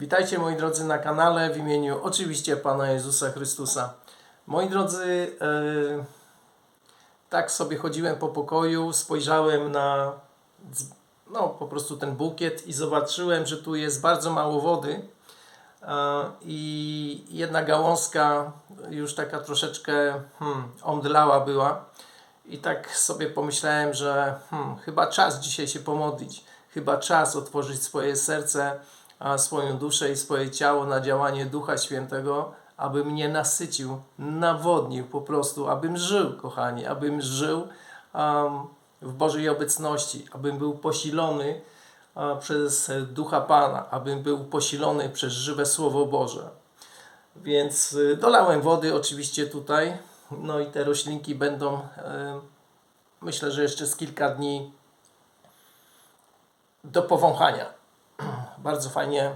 Witajcie moi drodzy na kanale w imieniu oczywiście Pana Jezusa Chrystusa. Moi drodzy, e, tak sobie chodziłem po pokoju, spojrzałem na no, po prostu ten bukiet i zobaczyłem, że tu jest bardzo mało wody i jedna gałązka już taka troszeczkę hmm, omdlała była. I tak sobie pomyślałem, że hmm, chyba czas dzisiaj się pomodlić. Chyba czas otworzyć swoje serce, swoją duszę i swoje ciało na działanie Ducha Świętego, aby mnie nasycił, nawodnił po prostu, abym żył, kochani, abym żył um, w Bożej obecności, abym był posilony przez Ducha Pana, abym był posilony przez żywe Słowo Boże. Więc y, dolałem wody oczywiście tutaj. No i te roślinki będą, y, myślę, że jeszcze z kilka dni do powąchania. Bardzo fajnie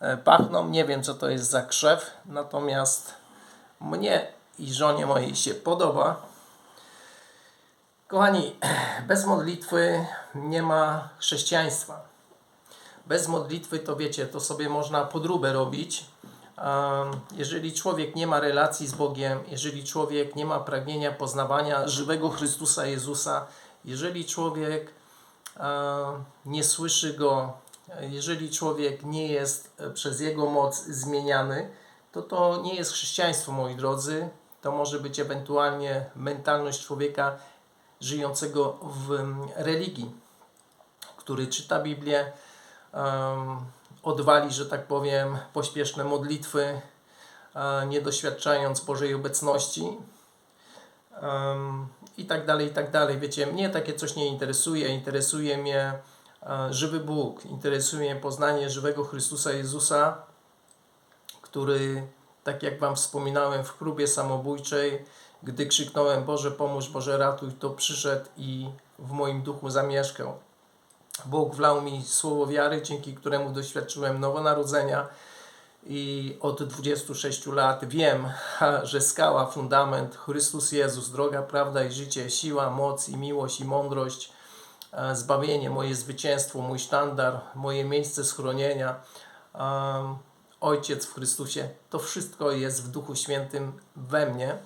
e, pachną. Nie wiem, co to jest za krzew, natomiast mnie i żonie mojej się podoba. Kochani, bez modlitwy nie ma chrześcijaństwa. Bez modlitwy to wiecie, to sobie można podróbę robić. Jeżeli człowiek nie ma relacji z Bogiem, jeżeli człowiek nie ma pragnienia poznawania żywego Chrystusa Jezusa, jeżeli człowiek nie słyszy Go, jeżeli człowiek nie jest e, przez Jego moc zmieniany, to to nie jest chrześcijaństwo, moi drodzy. To może być ewentualnie mentalność człowieka żyjącego w mm, religii, który czyta Biblię, odwali, że tak powiem, pośpieszne modlitwy, nie doświadczając Bożej obecności i tak dalej, i tak dalej. Wiecie, mnie takie coś nie interesuje. Interesuje mnie żywy Bóg, interesuje mnie poznanie żywego Chrystusa Jezusa, który, tak jak Wam wspominałem w klubie samobójczej, gdy krzyknąłem Boże pomóż, Boże ratuj, to przyszedł i w moim duchu zamieszkał. Bóg wlał mi słowo wiary, dzięki któremu doświadczyłem nowonarodzenia i od 26 lat wiem, że skała, fundament, Chrystus Jezus, droga, prawda i życie, siła, moc i miłość i mądrość, e, zbawienie, moje zwycięstwo, mój sztandar, moje miejsce schronienia, Ojciec w Chrystusie, to wszystko jest w Duchu Świętym we mnie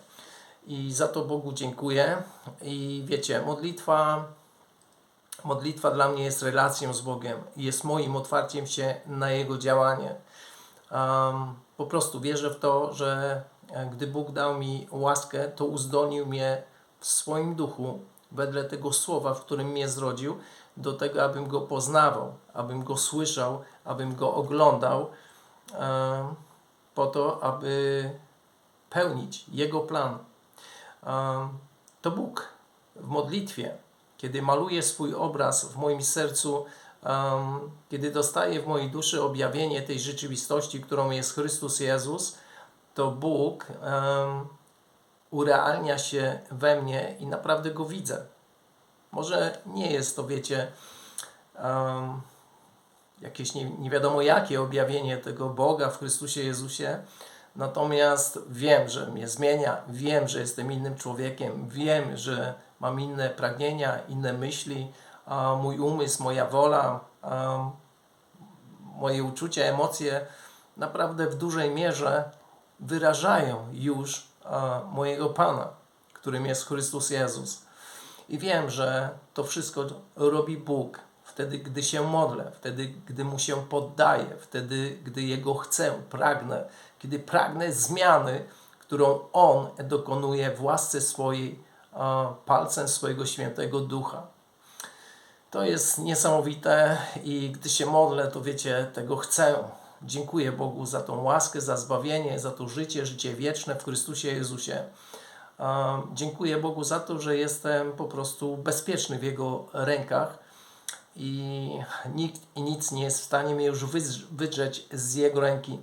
i za to Bogu dziękuję. I wiecie, modlitwa Modlitwa dla mnie jest relacją z Bogiem, jest moim otwarciem się na Jego działanie. Po prostu wierzę w to, że e, gdy Bóg dał mi łaskę, to uzdolnił mnie w swoim duchu, wedle tego słowa, w którym mnie zrodził, do tego, abym Go poznawał, abym Go słyszał, abym Go oglądał, po to, aby pełnić Jego plan. To Bóg w modlitwie kiedy maluję swój obraz w moim sercu, kiedy dostaję w mojej duszy objawienie tej rzeczywistości, którą jest Chrystus Jezus, to Bóg urealnia się we mnie i naprawdę go widzę. Może nie jest to, wiecie, um, jakieś nie, nie wiadomo jakie objawienie tego Boga w Chrystusie Jezusie, natomiast wiem, że mnie zmienia, wiem, że jestem innym człowiekiem, wiem, że mam inne pragnienia, inne myśli, a mój umysł, moja wola, moje uczucia, emocje naprawdę w dużej mierze wyrażają już mojego Pana, którym jest Chrystus Jezus. I wiem, że to wszystko robi Bóg wtedy, gdy się modlę, wtedy, gdy Mu się poddaję, wtedy, gdy Jego chcę, pragnę, kiedy pragnę zmiany, którą On dokonuje w łasce swojej, a, palcem swojego świętego ducha. To jest niesamowite i gdy się modlę, to wiecie, tego chcę. Dziękuję Bogu za tą łaskę, za zbawienie, za to życie, życie wieczne w Chrystusie Jezusie. Dziękuję Bogu za to, że jestem po prostu bezpieczny w Jego rękach i nikt i nic nie jest w stanie mnie już wydrz- wydrzeć z Jego ręki.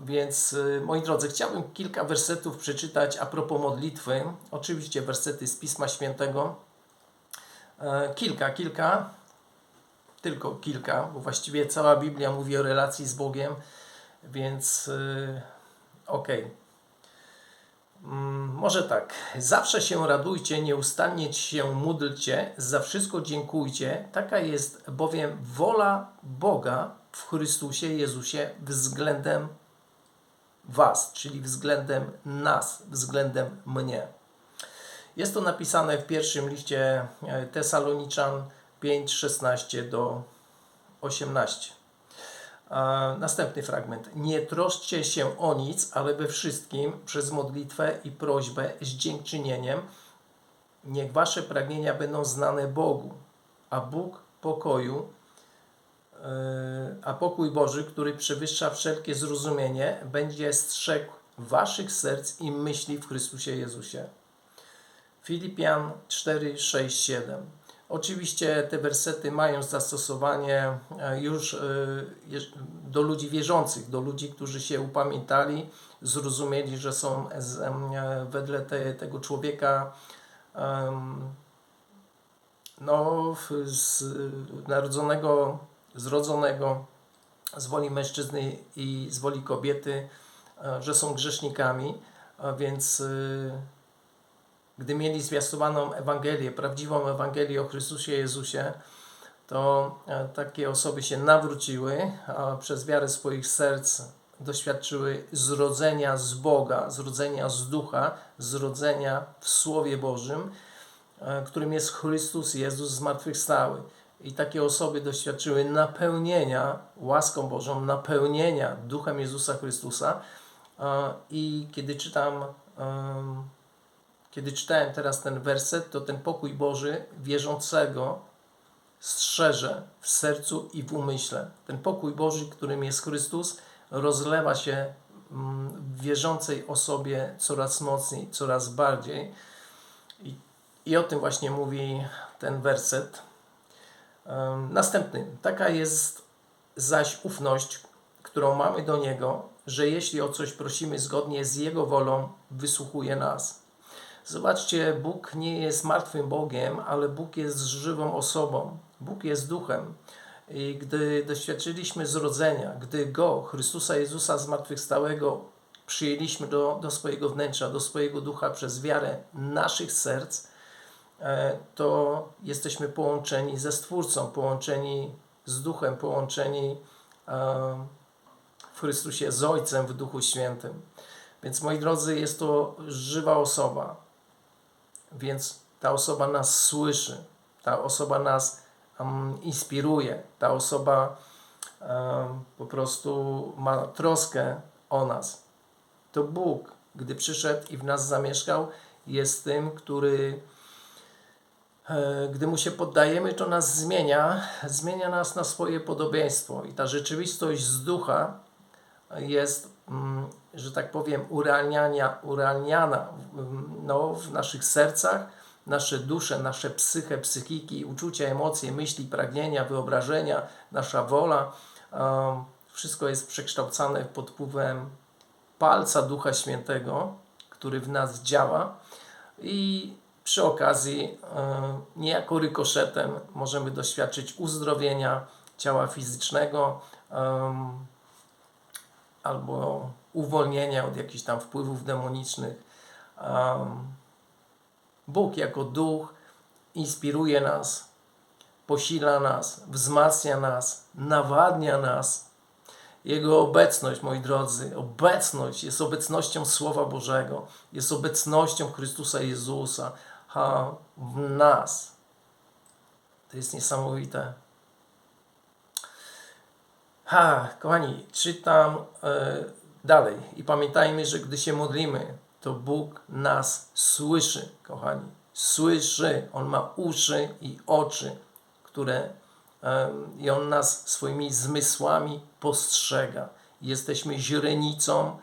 Więc, y, moi drodzy, chciałbym kilka wersetów przeczytać a propos modlitwy. Oczywiście wersety z Pisma Świętego. E, Kilka, kilka, tylko kilka, bo właściwie cała Biblia mówi o relacji z Bogiem, więc yy, okej. Mm, Może tak. Zawsze się radujcie, nieustannie się módlcie, za wszystko dziękujcie. Taka jest bowiem wola Boga w Chrystusie Jezusie względem Was, czyli względem nas, względem mnie. Jest to napisane w pierwszym liście e, Tesaloniczan 5, 16 do 18. A Następny fragment. Nie troszczcie się o nic, ale we wszystkim przez modlitwę i prośbę z dziękczynieniem niech wasze pragnienia będą znane Bogu, a Bóg pokoju, yy, a pokój Boży, który przewyższa wszelkie zrozumienie, będzie strzegł waszych serc i myśli w Chrystusie Jezusie. Filipian 4, 6, 7. Oczywiście te wersety mają zastosowanie e, już e, do ludzi wierzących, do ludzi, którzy się upamiętali, zrozumieli, że są wedle te, tego człowieka no, z, narodzonego, zrodzonego z woli mężczyzny i z woli kobiety, e, że są grzesznikami, więc gdy mieli zwiastowaną Ewangelię, prawdziwą Ewangelię o Chrystusie Jezusie, to e, takie osoby się nawróciły, a przez wiarę swoich serc doświadczyły zrodzenia z Boga, zrodzenia z Ducha, zrodzenia w Słowie Bożym, e, którym jest Chrystus Jezus zmartwychwstały. I takie osoby doświadczyły napełnienia łaską Bożą, napełnienia Duchem Jezusa Chrystusa. E, I kiedy czytam kiedy czytałem teraz ten werset, to ten pokój Boży wierzącego strzeże w sercu i w umyśle. Ten pokój Boży, którym jest Chrystus, rozlewa się mm, w wierzącej osobie coraz mocniej, coraz bardziej. I, i o tym właśnie mówi ten werset. Następny. Taka jest zaś ufność, którą mamy do Niego, że jeśli o coś prosimy zgodnie z Jego wolą, wysłuchuje nas. Zobaczcie, Bóg nie jest martwym Bogiem, ale Bóg jest żywą osobą. Bóg jest duchem. I gdy doświadczyliśmy zrodzenia, gdy Go, Chrystusa Jezusa zmartwychwstałego, przyjęliśmy do, do swojego wnętrza, do swojego ducha przez wiarę naszych serc, e, to jesteśmy połączeni ze Stwórcą, połączeni z Duchem, połączeni e, w Chrystusie z Ojcem w Duchu Świętym. Więc moi drodzy, jest to żywa osoba. Więc ta osoba nas słyszy, ta osoba nas um, inspiruje, ta osoba um, po prostu ma troskę o nas. To Bóg, gdy przyszedł i w nas zamieszkał, jest tym, który e, gdy mu się poddajemy, to nas zmienia, zmienia nas na swoje podobieństwo. I ta rzeczywistość z ducha jest, mm, że tak powiem, urealniania, urealniana mm, no, w naszych sercach, nasze dusze, nasze psyche, psychiki, uczucia, emocje, myśli, pragnienia, wyobrażenia, nasza wola. Wszystko jest przekształcane pod wpływem palca Ducha Świętego, który w nas działa i przy okazji niejako rykoszetem możemy doświadczyć uzdrowienia ciała fizycznego, albo uwolnienia od jakichś tam wpływów demonicznych. Bóg jako duch inspiruje nas, posila nas, wzmacnia nas, nawadnia nas. Jego obecność, moi drodzy, obecność jest obecnością Słowa Bożego, jest obecnością Chrystusa Jezusa w nas. To jest niesamowite. Ha, kochani, czytam e, dalej i pamiętajmy, że gdy się modlimy, to Bóg nas słyszy, kochani. Słyszy. On ma uszy i oczy, które i On nas swoimi zmysłami postrzega. Jesteśmy źrenicą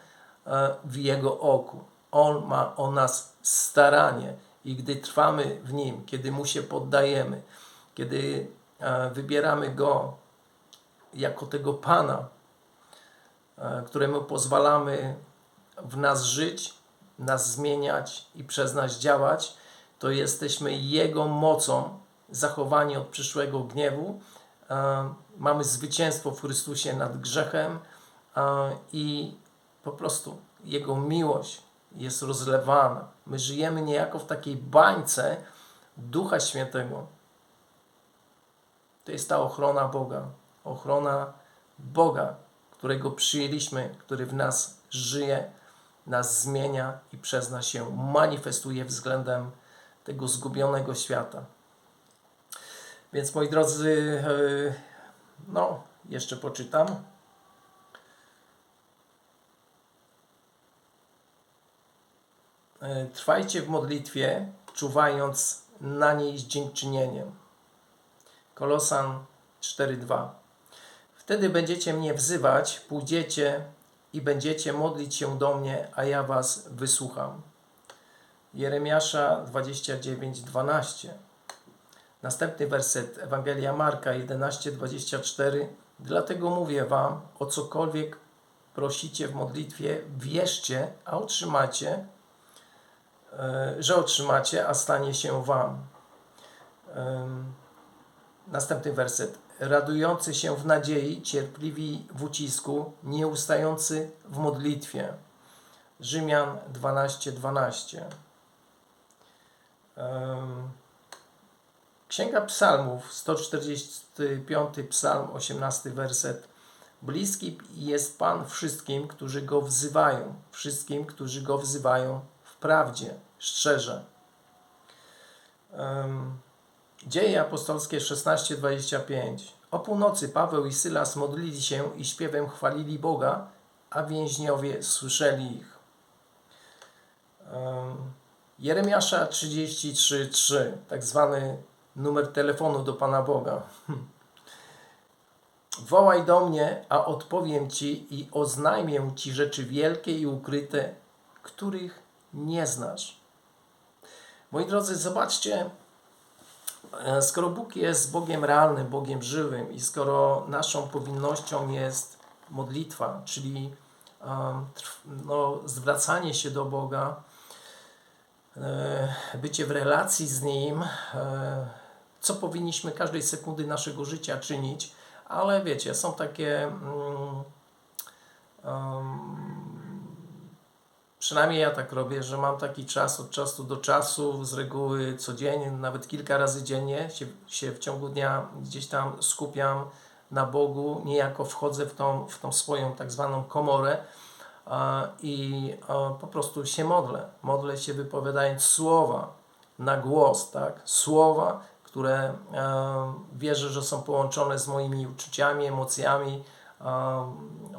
e, w Jego oku. On ma o nas staranie i gdy trwamy w Nim, kiedy Mu się poddajemy, kiedy e, wybieramy Go jako tego Pana, któremu pozwalamy w nas żyć, nas zmieniać i przez nas działać, to jesteśmy Jego mocą zachowani od przyszłego gniewu. E, Mamy zwycięstwo w Chrystusie nad grzechem e, i po prostu Jego miłość jest rozlewana. My żyjemy niejako w takiej bańce Ducha Świętego. To jest ta ochrona Boga, ochrona Boga, którego przyjęliśmy, który w nas żyje, nas zmienia i przez nas się manifestuje względem tego zgubionego świata. Więc moi drodzy, e, no, jeszcze poczytam. E, Trwajcie w modlitwie, czuwając na niej z dziękczynieniem. Kolosan 4:2. Wtedy będziecie mnie wzywać, pójdziecie i będziecie modlić się do mnie, a ja was wysłucham. Jeremiasza 29:12. Następny werset Ewangelia Marka 11:24. Dlatego mówię wam, o cokolwiek prosicie w modlitwie, wierzcie, a otrzymacie, e, że otrzymacie, a stanie się wam. Następny werset. Radujący się w nadziei, cierpliwi w ucisku, nieustający w modlitwie. Rzymian 12:12. 12. Em, Księga Psalmów, 145 Psalm, 18 werset. Bliski jest Pan wszystkim, którzy Go wzywają, wszystkim, którzy Go wzywają w prawdzie, szczerze. Dzieje apostolskie 16:25. O północy Paweł i Sylas modlili się i śpiewem chwalili Boga, a więźniowie słyszeli ich. Em, Jeremiasza 33:3, tak zwany numer telefonu do Pana Boga. Wołaj do mnie, a odpowiem Ci i oznajmię Ci rzeczy wielkie i ukryte, których nie znasz. Moi drodzy, zobaczcie, skoro Bóg jest Bogiem realnym, Bogiem żywym i skoro naszą powinnością jest modlitwa, czyli um, no, zwracanie się do Boga, e, bycie w relacji z Nim, e, co powinniśmy każdej sekundy naszego życia czynić, ale wiecie, są takie. Mm, um, przynajmniej ja tak robię, że mam taki czas od czasu do czasu, z reguły codziennie, nawet kilka razy dziennie się, się w ciągu dnia gdzieś tam skupiam na Bogu, niejako wchodzę w tą, w tą swoją tak zwaną komorę i po prostu się modlę. Modlę się wypowiadając słowa na głos, tak? Słowa, które wierzę, że są połączone z moimi uczuciami, emocjami.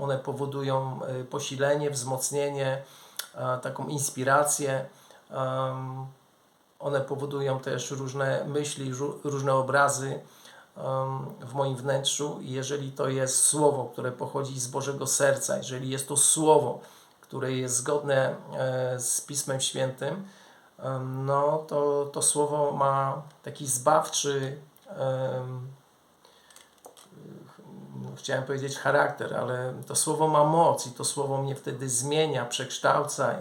One powodują e, posilenie, wzmocnienie, taką inspirację. One powodują też różne myśli, różne obrazy w moim wnętrzu. Jeżeli to jest słowo, które pochodzi z Bożego serca, jeżeli jest to słowo, które jest zgodne e, z Pismem Świętym, no to to słowo ma taki zbawczy, chciałem powiedzieć charakter, ale to słowo ma moc i to słowo mnie wtedy zmienia, przekształca,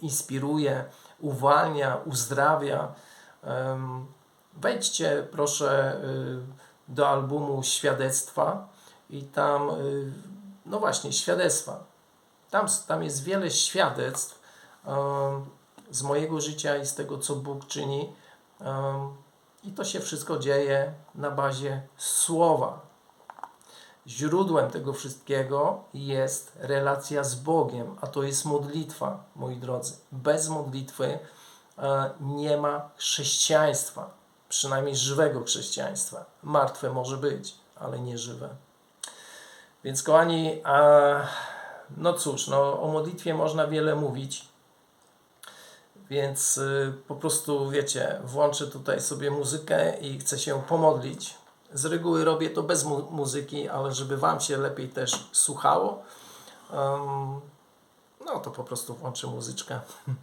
inspiruje, uwalnia, uzdrawia. Wejdźcie proszę y, do albumu Świadectwa i tam, y, no właśnie, świadectwa. Tam, tam jest wiele świadectw z mojego życia i z tego, co Bóg czyni. I to się wszystko dzieje na bazie słowa. Źródłem tego wszystkiego jest relacja z Bogiem, a to jest modlitwa, moi drodzy. Bez modlitwy e, nie ma chrześcijaństwa, przynajmniej żywego chrześcijaństwa. Martwe może być, ale nie żywe. Więc kochani, no cóż, no, o modlitwie można wiele mówić. Więc y, po prostu, wiecie, włączę tutaj sobie muzykę i chcę się pomodlić. Z reguły robię to bez mu- muzyki, ale żeby Wam się lepiej też słuchało, em, no to po prostu włączę muzyczkę.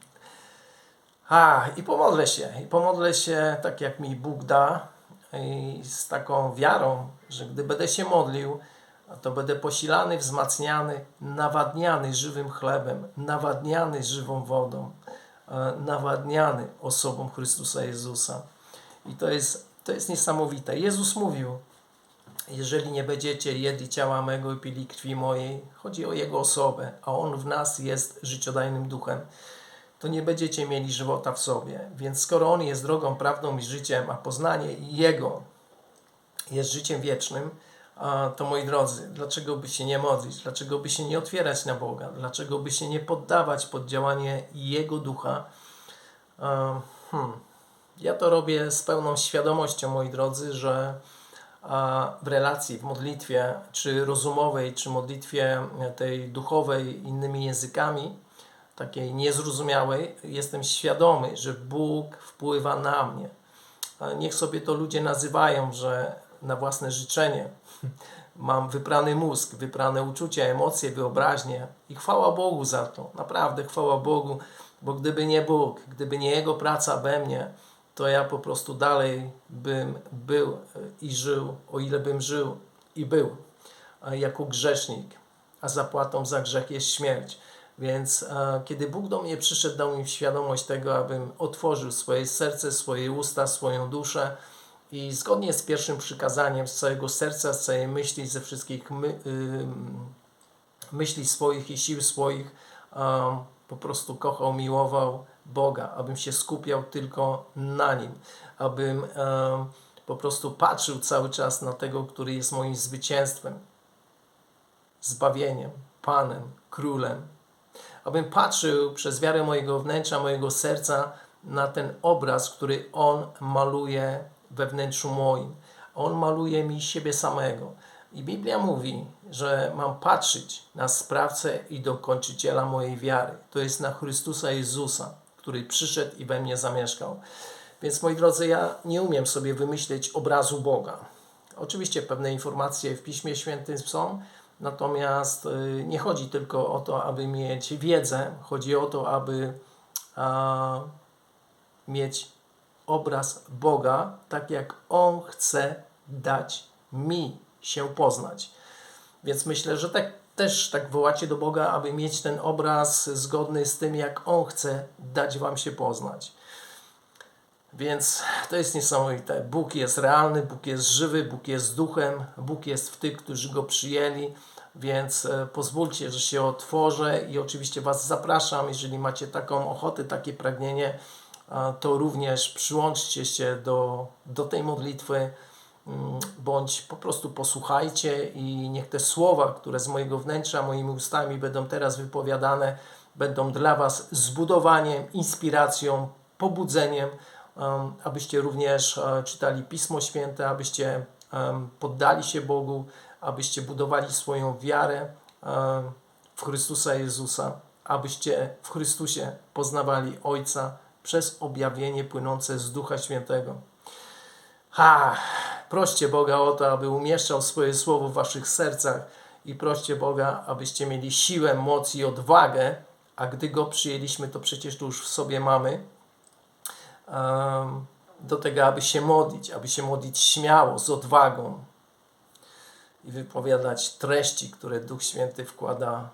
A, i pomodlę się. I pomodlę się tak, jak mi Bóg da, i z taką wiarą, że gdy będę się modlił, to będę posilany, wzmacniany, nawadniany żywym chlebem, nawadniany żywą wodą, e, nawadniany osobą Chrystusa Jezusa. I to jest, to jest niesamowite. Jezus mówił, jeżeli nie będziecie jedli ciała mego i pili krwi mojej, chodzi o Jego osobę, a On w nas jest życiodajnym duchem, to nie będziecie mieli żywota w sobie. Więc skoro On jest drogą, prawdą i życiem, a poznanie Jego jest życiem wiecznym, to moi drodzy, dlaczego by się nie modlić? Dlaczego by się nie otwierać na Boga? Dlaczego by się nie poddawać pod działanie Jego ducha? Hmm. Ja to robię z pełną świadomością, moi drodzy, że w relacji, w modlitwie, czy rozumowej, czy modlitwie tej duchowej innymi językami, takiej niezrozumiałej, jestem świadomy, że Bóg wpływa na mnie. Niech sobie to ludzie nazywają, że na własne życzenie mam wyprany mózg, wyprane uczucia, emocje, wyobraźnię i chwała Bogu za to. Naprawdę chwała Bogu, bo gdyby nie Bóg, gdyby nie Jego praca we mnie, to ja po prostu dalej bym był i żył, o ile bym żył i był, a jako grzesznik, a zapłatą za grzech jest śmierć. Więc e, kiedy Bóg do mnie przyszedł, dał mi świadomość tego, abym otworzył swoje serce, swoje usta, swoją duszę i zgodnie z pierwszym przykazaniem, z całego serca, z całej myśli, ze wszystkich my, ym, myśli swoich i sił swoich, um, po prostu kochał, miłował Boga, abym się skupiał tylko na Nim, abym um, po prostu patrzył cały czas na tego, który jest moim zwycięstwem, zbawieniem, Panem, Królem. Abym patrzył przez wiarę mojego wnętrza, mojego serca na ten obraz, który On maluje we wnętrzu moim. On maluje mi siebie samego. I Biblia mówi, że mam patrzeć na sprawcę i dokończyciela mojej wiary. To jest na Chrystusa Jezusa, który przyszedł i we mnie zamieszkał. Więc moi drodzy, ja nie umiem sobie wymyśleć obrazu Boga. Oczywiście pewne informacje w Piśmie Świętym są, natomiast y, nie chodzi tylko o to, aby mieć wiedzę, chodzi o to, aby a, mieć obraz Boga, tak jak On chce dać mi się poznać. Więc myślę, że tak, też tak wołacie do Boga, aby mieć ten obraz zgodny z tym, jak On chce dać Wam się poznać. Więc to jest niesamowite. Bóg jest realny, Bóg jest żywy, Bóg jest duchem, Bóg jest w tych, którzy Go przyjęli. Więc e, pozwólcie, że się otworzę i oczywiście Was zapraszam, jeżeli macie taką ochotę, takie pragnienie, to również przyłączcie się do, do tej modlitwy, bądź po prostu posłuchajcie i niech te słowa, które z mojego wnętrza, moimi ustami będą teraz wypowiadane, będą dla Was zbudowaniem, inspiracją, pobudzeniem, abyście również e, czytali Pismo Święte, abyście poddali się Bogu, abyście budowali swoją wiarę w Chrystusa Jezusa, abyście w Chrystusie poznawali Ojca, przez objawienie płynące z Ducha Świętego. Ha! Proście Boga o to, aby umieszczał swoje słowo w waszych sercach i proście Boga, abyście mieli siłę, moc i odwagę, a gdy Go przyjęliśmy, to przecież to już w sobie mamy, do tego, aby się modlić, aby się modlić śmiało, z odwagą i wypowiadać treści, które Duch Święty wkłada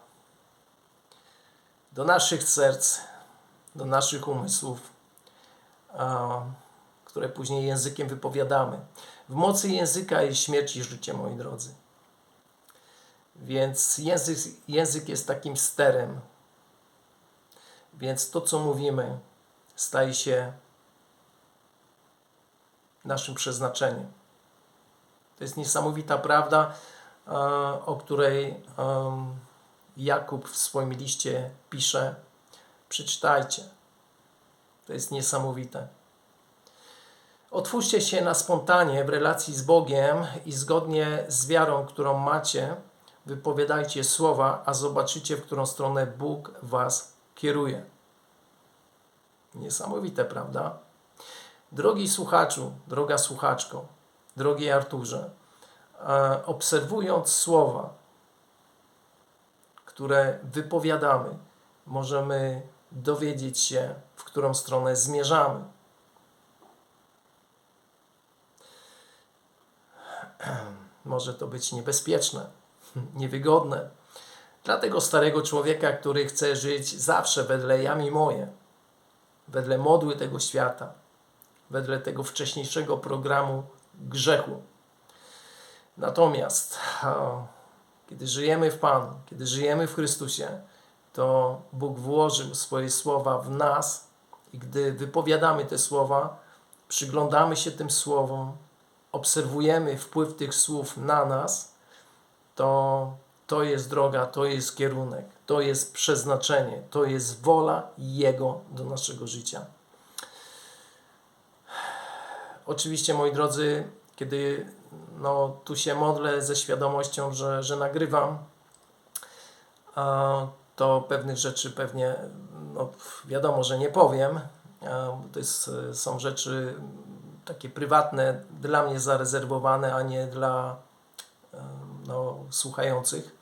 do naszych serc, do naszych umysłów, które później językiem wypowiadamy. W mocy języka i życie, moi drodzy. Więc język, język jest takim sterem. Więc to, co mówimy, staje się naszym przeznaczeniem. To jest niesamowita prawda, o której Jakub w swoim liście pisze Przeczytajcie. To jest niesamowite. Otwórzcie się na spontanie w relacji z Bogiem i zgodnie z wiarą, którą macie, wypowiadajcie słowa, a zobaczycie, w którą stronę Bóg Was kieruje. Niesamowite, prawda? Drogi słuchaczu, droga słuchaczko, drogi Arturze, e, obserwując słowa, które wypowiadamy, możemy dowiedzieć się, w którą stronę zmierzamy. Może to być niebezpieczne, niewygodne. Dla tego starego człowieka, który chce żyć zawsze wedle jami moje, wedle modły tego świata, wedle tego wcześniejszego programu grzechu. Natomiast kiedy żyjemy w Panu, kiedy żyjemy w Chrystusie, to Bóg włożył swoje słowa w nas i gdy wypowiadamy te słowa, przyglądamy się tym słowom obserwujemy wpływ tych słów na nas, to to jest droga, to jest kierunek, to jest przeznaczenie, to jest wola Jego do naszego życia. Oczywiście, moi drodzy, kiedy no, tu się modlę ze świadomością, że, że nagrywam, to pewnych rzeczy pewnie no, wiadomo, że nie powiem. To jest, są rzeczy takie prywatne, dla mnie zarezerwowane, a nie dla em, no, słuchających.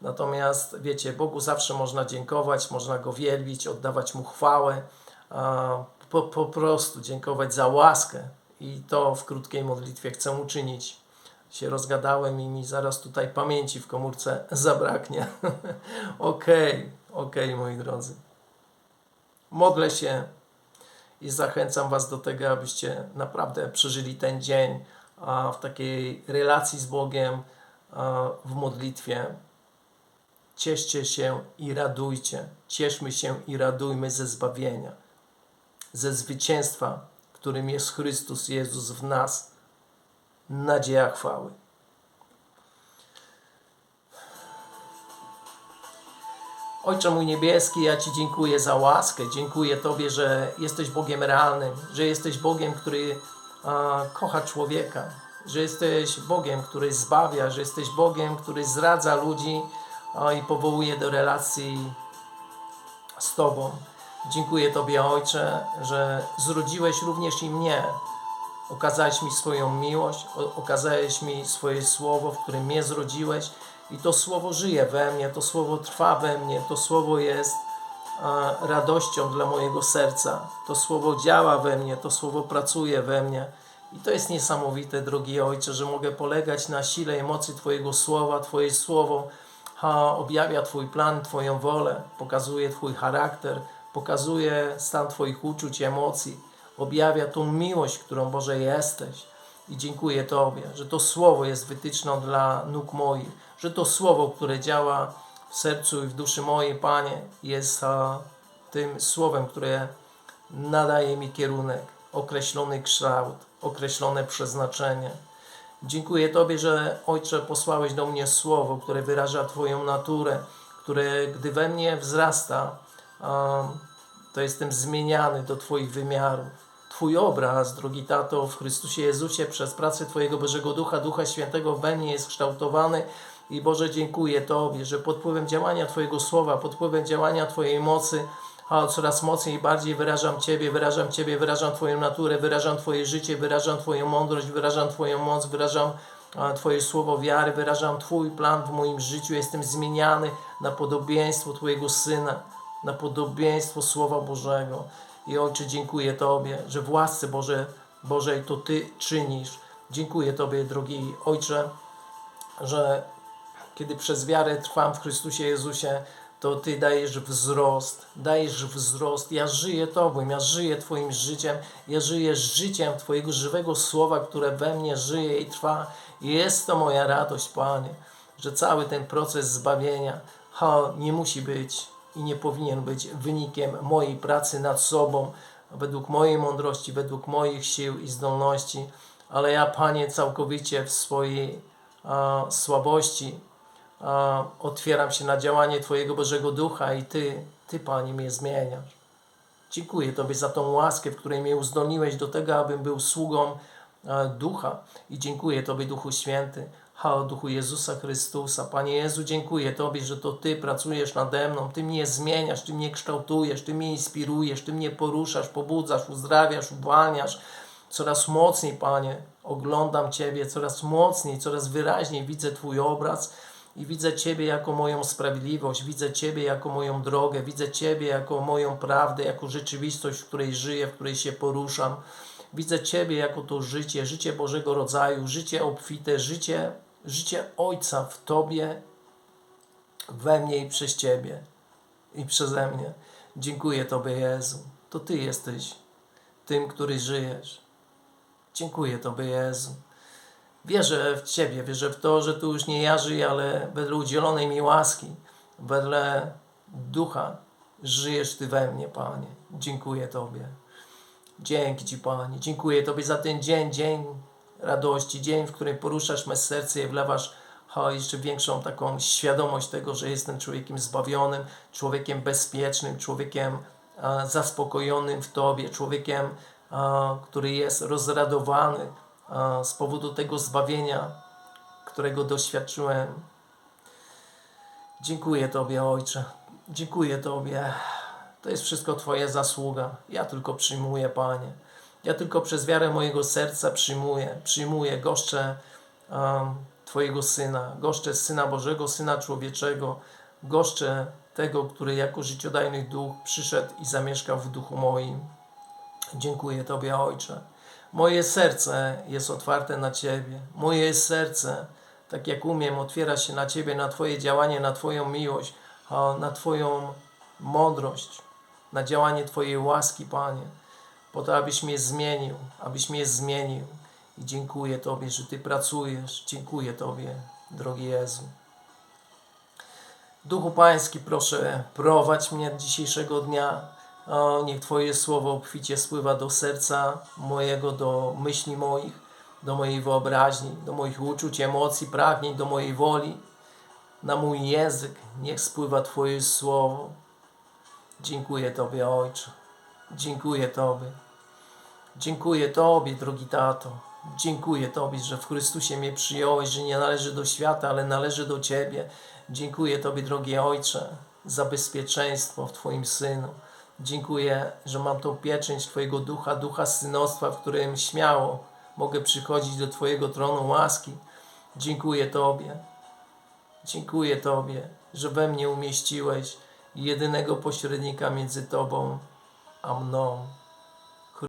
Natomiast wiecie, Bogu zawsze można dziękować, można Go wielbić, oddawać Mu chwałę, po, po prostu dziękować za łaskę. I to w krótkiej modlitwie chcę uczynić. Się rozgadałem i mi zaraz tutaj pamięci w komórce zabraknie. Okej, okej, moi drodzy. Modlę się i zachęcam Was do tego, abyście naprawdę przeżyli ten dzień w takiej relacji z Bogiem, w modlitwie. Cieszcie się i radujcie. Cieszmy się i radujmy ze zbawienia, ze zwycięstwa, którym jest Chrystus Jezus w nas, nadzieja chwały. Ojcze mój niebieski, ja Ci dziękuję za łaskę. Dziękuję Tobie, że jesteś Bogiem realnym, że jesteś Bogiem, który a, kocha człowieka, że jesteś Bogiem, który zbawia, że jesteś Bogiem, który zradza ludzi a, i powołuje do relacji z Tobą. Dziękuję Tobie, Ojcze, że zrodziłeś również i mnie. Okazałeś mi swoją miłość, okazałeś mi swoje słowo, w którym mnie zrodziłeś i to słowo żyje we mnie, to słowo trwa we mnie, to słowo jest radością dla mojego serca, to słowo działa we mnie, to słowo pracuje we mnie. I to jest niesamowite, drogi Ojcze, że mogę polegać na sile i mocy Twojego słowa. Twoje słowo ha, objawia Twój plan, Twoją wolę, pokazuje Twój charakter, pokazuje stan Twoich uczuć emocji, objawia tą miłość, którą Boże jesteś. I dziękuję Tobie, że to słowo jest wytyczną dla nóg moich, że to słowo, które działa w sercu i w duszy mojej, Panie, jest a, tym słowem, które nadaje mi kierunek, określony kształt, określone przeznaczenie. Dziękuję Tobie, że Ojcze posłałeś do mnie słowo, które wyraża Twoją naturę, które gdy we mnie wzrasta, um, to jestem zmieniany do Twoich wymiarów. Twój obraz, drogi tato, w Chrystusie Jezusie przez pracę Twojego Bożego Ducha, Ducha Świętego we mnie jest kształtowany i Boże dziękuję Tobie, że pod wpływem działania Twojego Słowa, pod wpływem działania Twojej mocy, a coraz mocniej i bardziej wyrażam Ciebie, wyrażam Ciebie, wyrażam Twoją naturę, wyrażam Twoje życie, wyrażam Twoją mądrość, wyrażam Twoją moc, wyrażam Twoje słowo wiary, wyrażam Twój plan w moim życiu. Jestem zmieniany na podobieństwo Twojego Syna, na podobieństwo Słowa Bożego. I Ojcze, dziękuję Tobie, że w łasce Boże, Bożej to Ty czynisz. Dziękuję Tobie, drogi Ojcze, że kiedy przez wiarę trwam w Chrystusie Jezusie, to Ty dajesz wzrost, dajesz wzrost. Ja żyję Tobą, ja żyję Twoim życiem, ja żyję życiem Twojego żywego słowa, które we mnie żyje i trwa. I jest to moja radość, Panie, że cały ten proces zbawienia ha, nie musi być i nie powinien być wynikiem mojej pracy nad sobą, według mojej mądrości, według moich sił i zdolności, ale ja, Panie, całkowicie w swojej a, słabości, a, otwieram się na działanie Twojego Bożego Ducha i Ty, Ty, Panie, mnie zmieniasz. Dziękuję Tobie za tą łaskę, w której mnie uzdolniłeś do tego, abym był sługą Ducha. I dziękuję Tobie, Duchu Święty, ha, Duchu Jezusa Chrystusa. Panie Jezu, dziękuję Tobie, że to Ty pracujesz nade mną, Ty mnie zmieniasz, Ty mnie kształtujesz, Ty mnie inspirujesz, Ty mnie poruszasz, pobudzasz, uzdrawiasz, uwalniasz. Coraz mocniej, Panie, oglądam Ciebie, coraz mocniej, coraz wyraźniej widzę Twój obraz i widzę Ciebie jako moją sprawiedliwość, widzę Ciebie jako moją drogę, widzę Ciebie jako moją prawdę, jako rzeczywistość, w której żyję, w której się poruszam. Widzę Ciebie jako to życie, życie Bożego rodzaju, życie obfite, życie, życie Ojca w Tobie, we mnie i przez Ciebie i przeze mnie. Dziękuję Tobie, Jezu. To Ty jesteś tym, który żyjesz. Dziękuję Tobie, Jezu. Wierzę w Ciebie, wierzę w to, że tu już nie ja żyję, ale wedle udzielonej mi łaski, wedle ducha żyjesz Ty we mnie, Panie. Dziękuję Tobie. Dzięki Ci, Panie. Dziękuję Tobie za ten dzień, dzień radości, dzień, w którym poruszasz me serce i wlewasz jeszcze większą taką świadomość tego, że jestem człowiekiem zbawionym, człowiekiem bezpiecznym, człowiekiem a, zaspokojonym w Tobie, człowiekiem, a, który jest rozradowany a, z powodu tego zbawienia, którego doświadczyłem. Dziękuję Tobie, Ojcze. Dziękuję Tobie. To jest wszystko Twoja zasługa. Ja tylko przyjmuję, Panie. Ja tylko przez wiarę mojego serca przyjmuję, przyjmuję, goszczę um, Twojego Syna, goszczę Syna Bożego, Syna Człowieczego, goszczę tego, który jako życiodajny duch przyszedł i zamieszkał w duchu moim. Dziękuję Tobie, Ojcze. Moje serce jest otwarte na Ciebie. Moje serce, tak jak umiem, otwiera się na Ciebie, na Twoje działanie, na Twoją miłość, na Twoją mądrość, na działanie Twojej łaski, Panie, po to, abyś mnie zmienił, abyś mnie zmienił. I dziękuję Tobie, że Ty pracujesz. Dziękuję Tobie, drogi Jezu. Duchu Pański, proszę, prowadź mnie dzisiejszego dnia. O, niech Twoje słowo obficie spływa do serca mojego, do myśli moich, do mojej wyobraźni, do moich uczuć, emocji, pragnień, do mojej woli. Na mój język niech spływa Twoje słowo. Dziękuję Tobie, Ojcze. Dziękuję Tobie. Dziękuję Tobie, drogi tato. Dziękuję Tobie, że w Chrystusie mnie przyjąłeś, że nie należy do świata, ale należy do Ciebie. Dziękuję Tobie, drogi Ojcze, za bezpieczeństwo w Twoim Synu. Dziękuję, że mam tą pieczęć Twojego ducha, ducha synostwa, w którym śmiało mogę przychodzić do Twojego tronu łaski. Dziękuję Tobie. Dziękuję Tobie, że we mnie umieściłeś jedynego pośrednika między Tobą a mną.